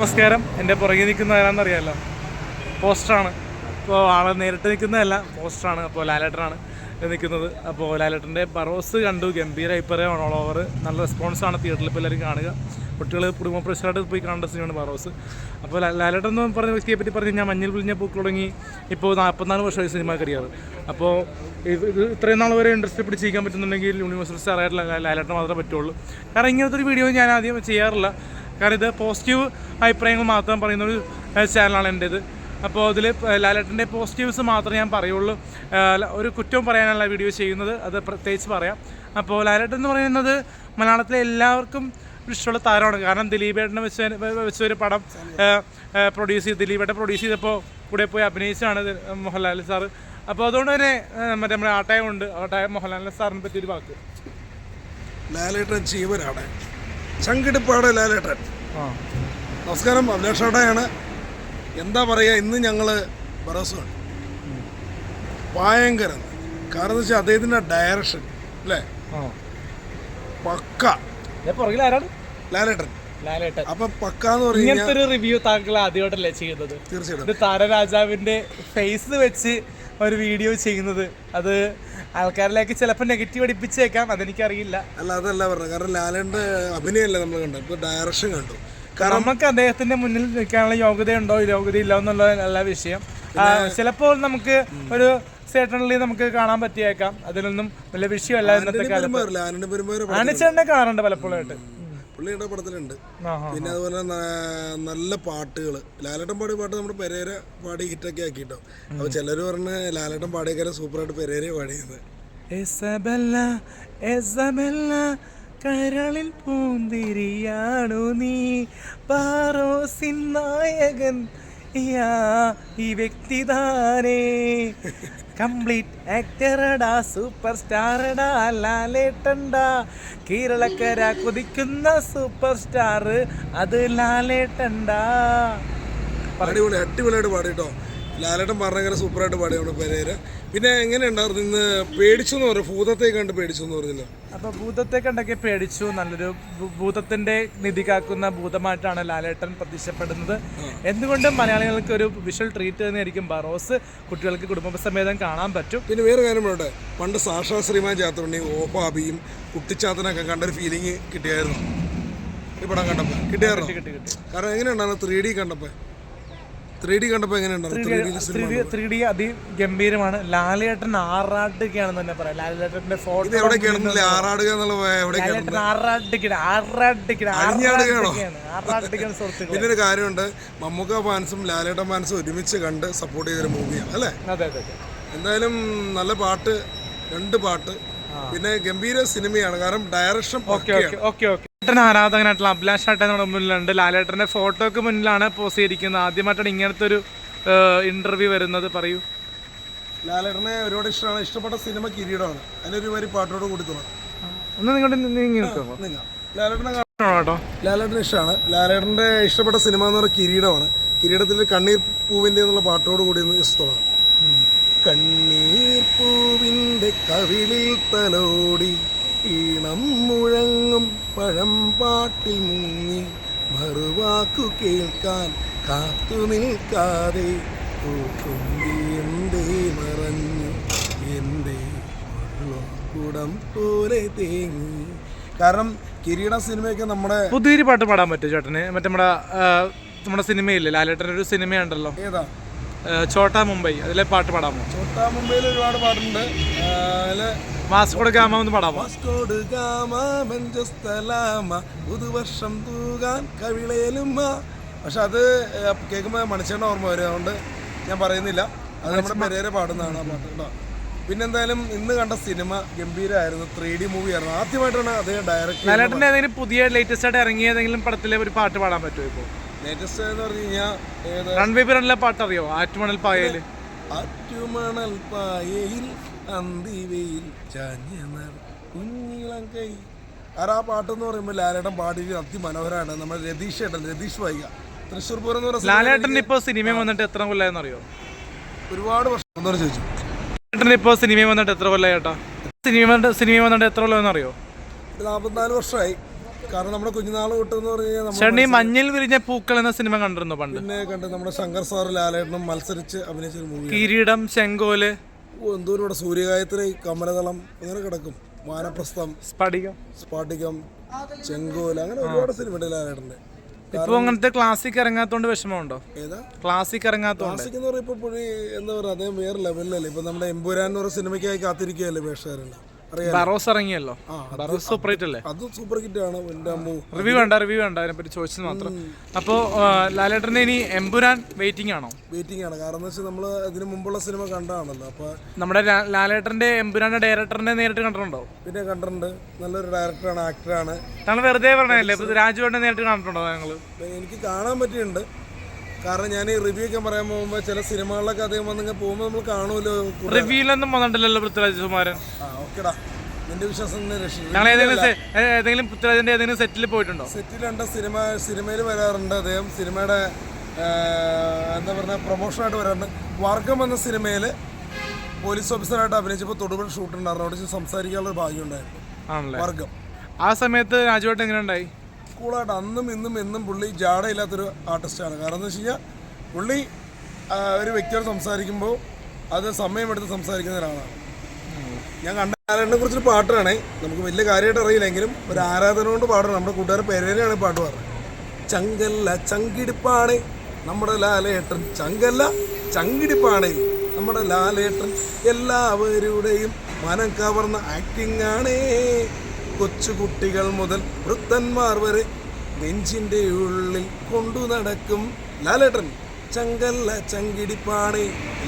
നമസ്കാരം. എന്റെ പുറകെ നിൽക്കുന്ന ആരാന്നറിയാമല്ലോ പോസ്റ്ററാണ്. അപ്പോൾ ആളെ നേരിട്ട് നിൽക്കുന്നതല്ല പോസ്റ്ററാണ്. അപ്പോൾ ലാലേട്ടനാണ് നിൽക്കുന്നത്. അപ്പോൾ ലാലേട്ടന്റെ ബറോസ് കണ്ടു. ഗംഭീര അഭിപ്രായമാണ് ഓൾ ഓവർ നല്ല റെസ്പോൺസാണ് തിയേറ്ററിൽ ഇപ്പോൾ എല്ലാവരും കാണുക. കുട്ടികൾ കുടുംബ പ്രശ്നമായിട്ട് പോയി കാണേണ്ട സിനിമയാണ് ബറോസ്. അപ്പോൾ ലാലേട്ടൻ എന്ന് പറഞ്ഞ വ്യക്തിയെ പറ്റി പറഞ്ഞു ഞാൻ മഞ്ഞൾ പുളിഞ്ഞ പൂക്കൾ തുടങ്ങി ഇപ്പോൾ നാൽപ്പത്തിനാല് വർഷമായി സിനിമ കരിയർ അപ്പോൾ ഇത് ഇത് ഇത്രയും നാൾ വരെ ഇൻട്രസ്റ്റ് പിടിച്ചിരിക്കാൻ പറ്റുന്നുണ്ടെങ്കിൽ യൂണിവേഴ്സിറ്റി ആയിട്ടുള്ള ലാലേട്ടൻ മാത്രമേ പറ്റുള്ളൂ. കാരണം ഇങ്ങനത്തെ ഒരു വീഡിയോ ഞാൻ ആദ്യം ചെയ്യാറില്ല. കാരണം ഇത് പോസിറ്റീവ് അഭിപ്രായങ്ങൾ മാത്രം പറയുന്ന ഒരു ചാനലാണ് എന്റേത് അപ്പോൾ അതിൽ ലാലേട്ടന്റെ പോസിറ്റീവ്സ് മാത്രമേ ഞാൻ പറയുള്ളൂ. ഒരു കുറ്റവും പറയാനല്ല വീഡിയോ ചെയ്യുന്നത്. അത് പ്രത്യേകിച്ച് പറയാം. അപ്പോൾ ലാലേട്ടൻ എന്ന് പറയുന്നത് മലയാളത്തിലെ എല്ലാവർക്കും ഇഷ്ടമുള്ള താരമാണ്. കാരണം ദിലീപേട്ടനെ വെച്ച് വെച്ച ഒരു പടം പ്രൊഡ്യൂസ് ചെയ്ത് ദിലീപേട്ടൻ പ്രൊഡ്യൂസ് ചെയ്തപ്പോൾ കൂടെ പോയി അഭിനയിച്ചാണ് മോഹൻലാൽ സാറ് അപ്പോൾ അതുകൊണ്ട് തന്നെ മറ്റേ നമ്മുടെ ആട്ടായം ഉണ്ട് ആട്ടായം മോഹൻലാൽ സാറിനെ പറ്റിയൊരു വാക്ക്. ലാലേട്ടൻ ചീവനാണ് ചങ്കിടിപ്പാട് ലാലേട്ടൻ നമസ്കാരം അഭിലാഷേട്ടയാണ് എന്താ പറയുക ഇന്ന് ഞങ്ങൾ ബറസുണ്ട്. ഭയങ്കര. കാരണം എന്ന് വെച്ചാൽ അദ്ദേഹത്തിന്റെ ഡയറക്ഷൻ അല്ലേ പക്ക. ലാലേട്ടൻ. അപ്പം പക്ക എന്ന് പറഞ്ഞു കഴിഞ്ഞാൽ ഇങ്ങനത്തെ ഒരു റിവ്യൂ താങ്കൾ ആദ്യമായിട്ടല്ലേ ചെയ്യുന്നത്? തീർച്ചയായിട്ടും. ഇത് താരരാജാവിന്റെ ഫേസ് വെച്ച് ഒരു വീഡിയോ ചെയ്യുന്നത്. അത് ആൾക്കാരിലേക്ക് ചിലപ്പോൾ നെഗറ്റീവ് അടിപ്പിച്ചേക്കാം അതെനിക്കറിയില്ല. അല്ല അതല്ല പറഞ്ഞത്. കാരണം ലാലേന്റെ അഭിനയല്ലേ നമ്മൾ കണ്ടു ഇപ്പോൾ ഡയറക്ഷൻ കണ്ടു. കാരണം നമുക്ക് അദ്ദേഹത്തിന്റെ മുന്നിൽ നിൽക്കാനുള്ള യോഗ്യത ഇല്ല എന്നുള്ള നല്ല വിഷയം. ചിലപ്പോൾ നമുക്ക് ഒരു സേട്ടണലി നമുക്ക് കാണാൻ പറ്റിയേക്കാം. അതിലൊന്നും വലിയ വിഷയമല്ല ഇന്നത്തെ കാലത്ത്. ആണിച്ചേട്ടനെ കാണാറുണ്ട് പലപ്പോഴായിട്ട്. പുള്ളിയുടെ പടത്തിലുണ്ട് പിന്നെ അതുപോലെ നല്ല പാട്ടുകൾ ലാലേട്ടൻ പാടിയ പാട്ട് നമ്മുടെ പെരേര പാടി ഹിറ്റൊക്കെ ആക്കിട്ടോ അപ്പൊ ചിലർ പറഞ്ഞ ലാലേട്ടൻ പാടിയക്കാരെ സൂപ്പറായിട്ട് പെരേര പാടിയത്. കരളിൽ പൂന്തിരിയാണു നീ. പാറോസിൻ നായകൻ ഈ വ്യക്തി താനേ കംപ്ലീറ്റ് ആക്ടറടാ സൂപ്പർ സ്റ്റാറടാ ലാലേട്ടണ്ടാ കേരളക്കര കുതിക്കുന്ന സൂപ്പർ സ്റ്റാർ അത് ലാലേട്ടണ്ടാ അടിപൊളി അടിപൊളിയായിട്ട് പാടിട്ടോ. ലാലേട്ടൻ പറഞ്ഞങ്ങനെ സൂപ്പറായിട്ട് പാടി നമ്മുടെ പെരേര പിന്നെ എങ്ങനെ ഉണ്ടായിരുന്നു? ഇന്ന് പേടിച്ചു എന്ന് പറഞ്ഞു. ഭൂതത്തെ കണ്ട് പേടിച്ചു എന്ന് പറഞ്ഞില്ല? അപ്പൊ ഭൂതത്തെ കണ്ടൊക്കെ പേടിച്ചു. നല്ലൊരു ഭൂതത്തിന്റെ നിധി കാക്കുന്ന ഭൂതമായിട്ടാണ് ലാലേട്ടൻ പ്രത്യക്ഷപ്പെടുന്നത്. എന്തുകൊണ്ടും മലയാളികൾക്ക് ഒരു വിഷ്വൽ ട്രീറ്റ് തന്നെയായിരിക്കും? ബറോസ് കുട്ടികൾക്ക് കുടുംബസമേതം കാണാൻ പറ്റും. പിന്നെ വേറെ കാര്യം പറയട്ടെ. പണ്ട് സാക്ഷാ ശ്രീമാൻ ചാത്തുണ്ണി ഓപ്പാബിയും കുട്ടിച്ചാത്തനൊക്കെ കണ്ടൊരു ഫീലിംഗ് കിട്ടിയായിരുന്നു. ഈ പടം കണ്ടപ്പോൾ കിട്ടിയായിരുന്നു? കിട്ടി കിട്ടി കാരണം എങ്ങനെയുണ്ടായിരുന്നു? ത്രീ ഡി കണ്ടപ്പോൾ ത്രീ ഡി കണ്ടപ്പോൾ എങ്ങനെയുണ്ടായിരുന്നു ത്രീ ഡി അതിഗംഭീരമാണ്. ലാലേട്ടൻ ആറാട്ടുകയാണെന്ന് തന്നെ പറയാം. ലാലേട്ടന്റെ ഫോട്ടോ പിന്നെ ഒരു കാര്യമുണ്ട്. മമ്മൂക്ക ഫാൻസും ലാലേട്ടൻ ഫാൻസും ഒരുമിച്ച് കണ്ട് സപ്പോർട്ട് ചെയ്തൊരു മൂവിയാണ് അല്ലേ? അതെ അതെ എന്തായാലും നല്ല പാട്ട് രണ്ട് പാട്ട്. പിന്നെ ഗംഭീര സിനിമയാണ്. കാരണം ഡയറക്ഷൻ ഓക്കെ ഓക്കെ ഓക്കെ. ലാലേട്ടൻ ആരാധകനായിട്ടുള്ള അഭിലാഷ് ഏട്ടൻ നമ്മുടെ മുന്നിലുണ്ട്. ലാലേട്ടന്റെ ഫോട്ടോക്ക് മുന്നിലാണ് പോസ് ചെയ്തിരിക്കുന്നത്. ആദ്യമായിട്ടാണ് ഇങ്ങനത്തെ ഒരു ഇന്റർവ്യൂ വരുന്നത്. പറയൂ. ലാലേട്ടനെ ഒരുപാട് ഇഷ്ടമാണ്. ഇഷ്ടപ്പെട്ട സിനിമ കിരീടമാണ്. അതിനൊരു വരി പാട്ടോട് കൂടി തുടങ്ങും ഒന്ന് നിങ്ങളുടെ നീങ്ങി നിൽക്കുമോ ലാലേട്ടനെ കാ- കേട്ടോ? ലാലേട്ടന് ഇഷ്ടമാണ്. ലാലേട്ടന്റെ ഇഷ്ടപ്പെട്ട സിനിമ എന്ന് പറയുന്നത് കിരീടമാണ്. കിരീടത്തിൽ കണ്ണീർ പൂവിന്റെ എന്നുള്ള പാട്ടോട് കൂടി ഇഷ്ടമാണ് കണ്ണീർ പൂവിന്റെ കവിളിൽ തലോടി ഈണം മുഴങ്ങും. പഴം പാട്ടിൽ മുങ്ങി മറുവാക്കു കേൾക്കാൻ കാത്തു നിൽക്കാതെ പൂക്കുമ്പി എന്തേ മറഞ്ഞു? എന്തേ കുടം പോലെ തേങ്ങി? കാരണം കിരീട സിനിമയൊക്കെ നമ്മുടെ പുതിയൊരു പാട്ട് പാടാൻ പറ്റും ചേട്ടന്. മറ്റേ നമ്മുടെ നമ്മുടെ സിനിമയില്ലേ ലാലേട്ടന്റെ ഒരു സിനിമയുണ്ടല്ലോ. ഏതാ? ആ, ഛോട്ടാ മുംബൈ. അതിലെ പാട്ട് പാടാമോ? ചോട്ടാ മുംബൈയിൽ ഒരുപാട് പാട്ടുണ്ട് അതിൽ മാസ്കോട് ഗാമ ഒന്ന് പാടാമോ വാസ്കോഡ് ഗാമ പുതുവർഷം തൂകാൻ കവിളയിലും പക്ഷെ അത് കേൾക്കുമ്പോൾ മണിച്ചേണ്ട ഓർമ്മ വരും. അതുകൊണ്ട് ഞാൻ പറയുന്നില്ല. അത് നമ്മുടെ പെരേരെ പാടുന്നതാണ് ആ പാട്ട് കേട്ടോ. പിന്നെന്തായാലും ഇന്ന് കണ്ട സിനിമ ഗംഭീരമായിരുന്നു ത്രീ ഡി മൂവി ആയിരുന്നു. ആദ്യമായിട്ടാണ് അദ്ദേഹം ഏതെങ്കിലും പുതിയ ലേറ്റസ്റ്റ് ആയിട്ട് ഇറങ്ങിയ ഏതെങ്കിലും പടത്തിലെ ഒരു പാട്ട് പാടാൻ പറ്റുമോ ഇപ്പോൾ ലേറ്റസ്റ്റ് എന്ന് പറഞ്ഞു കഴിഞ്ഞാൽ ഏത് റൺവേ പിറന്നിലെ പാട്ട് അറിയോ ആറ്റുമണൽ പായൽ ആറ്റുമണൽ പായയിൽ അന്തിവയിൽ ചാഞ്ഞ കുഞ്ഞിളം കൈ. ആരാ പാട്ടെന്ന് പറയുമ്പോൾ ലാലേട്ടൻ പാടി അതിമനോഹരമാണ് നമ്മുടെ രതീഷ് ഏട്ടൻ രതീഷ് വൈക തൃശ്ശൂർ പൂരം എന്ന് പറയുന്നത് ലാലേട്ടൻ ഇപ്പോൾ സിനിമ വന്നിട്ട് എത്ര കൊല്ലായെന്ന് അറിയോ? ഒരുപാട് വർഷം എന്തോരം ചോദിച്ചു. ലാലേട്ടൻ ഇപ്പോൾ സിനിമയിൽ വന്നിട്ട് എത്ര കൊല്ലായി ചേട്ടാ സിനിമ സിനിമ വന്നിട്ട് എത്ര കൊല്ലമെന്ന് അറിയോ? നാൽപ്പത്തിനാല് വർഷമായി. കാരണം നമ്മുടെ കുഞ്ഞുനാൾ തൊട്ടെന്ന് പറഞ്ഞു കഴിഞ്ഞാൽ ഈ മഞ്ഞിൽ വിരിഞ്ഞ പൂക്കൾ എന്ന സിനിമ കണ്ടിരുന്നു പണ്ട്? പിന്നെ കണ്ട് നമ്മുടെ ശങ്കർ സാർ ലാലേട്ടനും മത്സരിച്ച് അഭിനയിച്ച ഒരു മൂവി കിരീടം ചെങ്കോൽ. എന്തോരം ഇവിടെ സൂര്യഗായത്രി കമലതളം അങ്ങനെ കിടക്കും. വാനപ്രസ്ഥം സ്പടികം സ്പാടികം ചെങ്കോൽ അങ്ങനെ ഒരുപാട് സിനിമ ഉണ്ട് ലാലേട്ടന്റെ. ഇപ്പൊ അങ്ങനത്തെ ക്ലാസിക് ഇറങ്ങാത്തോണ്ട് വിഷമമുണ്ടോ? ഏതാ? ക്ലാസിക് ഇറങ്ങാത്തോണ്ട്. ക്ലാസിക് എന്ന് പറയുമ്പോൾ പുള്ളി എന്താ പറയുക അതേ വേറെ ലെവലിലല്ലേ ഇപ്പൊ നമ്മുടെ എമ്പുരാൻ എന്ന് പറയുന്ന സിനിമയ്ക്കായി കാത്തിരിക്കുകയല്ലേ അറിയാം ബറോസ് ഇറങ്ങിയല്ലോ. ബറോസ് സൂപ്പറേറ്റ് അല്ലേ? അത് സൂപ്പർ ഹിറ്റ് ആണ് റിവ്യൂ വേണ്ട റിവ്യൂ വേണ്ട അതിനെപ്പറ്റി ചോദിച്ചത് മാത്രം. അപ്പോൾ ലാലേട്ടന്റെ ഇനി എമ്പുരാൻ വെയിറ്റിംഗ് ആണോ? വെയിറ്റിംഗ് ആണ്. കാരണം എന്ന് വെച്ചാൽ നമ്മൾ ഇതിന് മുമ്പുള്ള സിനിമ കണ്ടാണല്ലോ അപ്പൊ നമ്മുടെ ലാലേട്ടന്റെ എമ്പുരാന്റെ ഡയറക്ടറിനെ നേരിട്ട് കണ്ടിട്ടുണ്ടോ? പിന്നെ കണ്ടിട്ടുണ്ട്. നല്ലൊരു ഡയറക്ടറാണ് ആക്ടറാണ് താങ്കൾ വെറുതെ പറഞ്ഞല്ലേ രാജുവേട്ടനെ നേരിട്ട് കണ്ടിട്ടുണ്ടോ ഞങ്ങൾ എനിക്ക് കാണാൻ പറ്റിയിട്ടുണ്ട്. കാരണം ഞാൻ ഈ റിവ്യൂ ഒക്കെ പറയാൻ പോകുമ്പോൾ ചില സിനിമകളിലൊക്കെ അദ്ദേഹം വന്നിങ്ങനെ പോകുമ്പോൾ നമ്മൾ കാണുമല്ലോ റിവ്യൂലൊന്നും വന്നിട്ടില്ലല്ലോ പൃഥ്വിരാജ് കുമാരൻ ആ ഓക്കെടാ. നിന്റെ വിശ്വാസം ഞങ്ങൾ ഏതെങ്കിലും ഏതെങ്കിലും പൃഥ്വിരാജിന്റെ ഏതെങ്കിലും സെറ്റിൽ പോയിട്ടുണ്ടോ? സെറ്റിലുണ്ട് സിനിമ സിനിമയിൽ വരാറുണ്ട്. അദ്ദേഹം സിനിമയുടെ എന്താ പറയുക പ്രൊമോഷനായിട്ട് വരാറുണ്ട്. വർഗം എന്ന സിനിമയിൽ പോലീസ് ഓഫീസറായിട്ട് അഭിനയിച്ചപ്പോൾ തൊടുപുഴ ഷൂട്ട് ഉണ്ടായിരുന്നു. അവിടെ സംസാരിക്കാനുള്ള ഭാഗ്യം ഉണ്ടായിരുന്നു. വർഗം. ആ സമയത്ത് രാജുവേട്ടൻ എങ്ങനെ ഉണ്ടായി കൂളായിട്ട് അന്നും ഇന്നും എന്നും പുള്ളി ജാടയില്ലാത്തൊരു ആർട്ടിസ്റ്റാണ്. കാരണം എന്ന് വെച്ച് കഴിഞ്ഞാൽ പുള്ളി ഒരു വ്യക്തിയോട് സംസാരിക്കുമ്പോൾ അത് സമയമെടുത്ത് സംസാരിക്കുന്ന ഒരാളാണ്. ഞാൻ കണ്ട ആരാധനെ കുറിച്ചൊരു പാട്ടാണ്. നമുക്ക് വലിയ കാര്യമായിട്ട് അറിയില്ലെങ്കിലും ഒരു ആരാധന കൊണ്ട് പാടണം. നമ്മുടെ കൂട്ടുകാർ പേരേനെയാണ് പാട്ട് പറഞ്ഞത് ചങ്കല്ല ചങ്കിടിപ്പാണ് നമ്മുടെ ലാലേട്ടൻ. ചങ്കല്ല ചങ്കിടിപ്പാണ് നമ്മുടെ ലാലേട്ടൻ. എല്ലാവരുടെയും മനം കവർന്ന ആക്ടിംഗ് ആണേ. കൊച്ചുകുട്ടികൾ മുതൽ വൃദ്ധന്മാർ വരെ നെഞ്ചിന്റെ ഉള്ളിൽ കൊണ്ടു നടക്കും. ലാലേട്ടൻ ചങ്കല്ല ചങ്കിടിപ്പാണ്.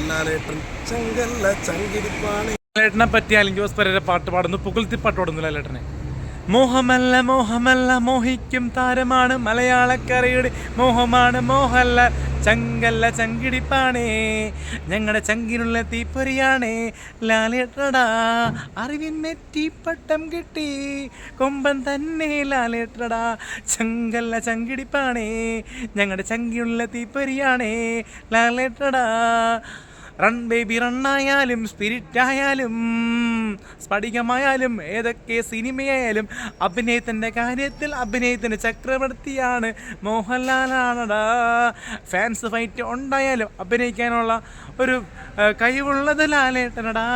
ലാലേട്ടൻ ചങ്കല്ല ചങ്കിടിപ്പാണ്. ലാലേട്ടനെ പറ്റി അല്ലെങ്കിൽ പാട്ട് പാടുന്നു. പുകഴ്ത്തി പാട്ട് പാടുന്നു ലാലേട്ടനെ. മോഹമല്ല മോഹമല്ല മോഹിക്കും താരമാണ്. മലയാളക്കരയുടെ മോഹമാണ് മോഹല്ല ചങ്കല്ല ചങ്കിടിപ്പാണേ. ഞങ്ങളുടെ ചങ്കിനുള്ള തീപ്പൊരിയാണേ. ലാലേട്ടടാ അറിവിൻ പട്ടം കിട്ടി. കൊമ്പൻ തന്നെ ലാലേട്ടടാ ചങ്കല്ല ചങ്കിടിപ്പാണേ. ഞങ്ങളുടെ ചങ്കിനുള്ള തീപ്പൊരിയാണേ. ലാലേട്ടടാ. റൺ ബേബി റണ്ണായാലും സ്പിരിറ്റ് ആയാലും സ്ഫടികമായാലും ഏതൊക്കെ സിനിമയായാലും അഭിനയത്തിന്റെ കാര്യത്തിൽ അഭിനയത്തിന് ചക്രവർത്തിയാണ് മോഹൻലാലാണടാ. ഫാൻസ് ഫൈറ്റ് ഉണ്ടായാലും അഭിനയിക്കാനുള്ള ഒരു കഴിവുള്ളത് ലാലേട്ടനടാ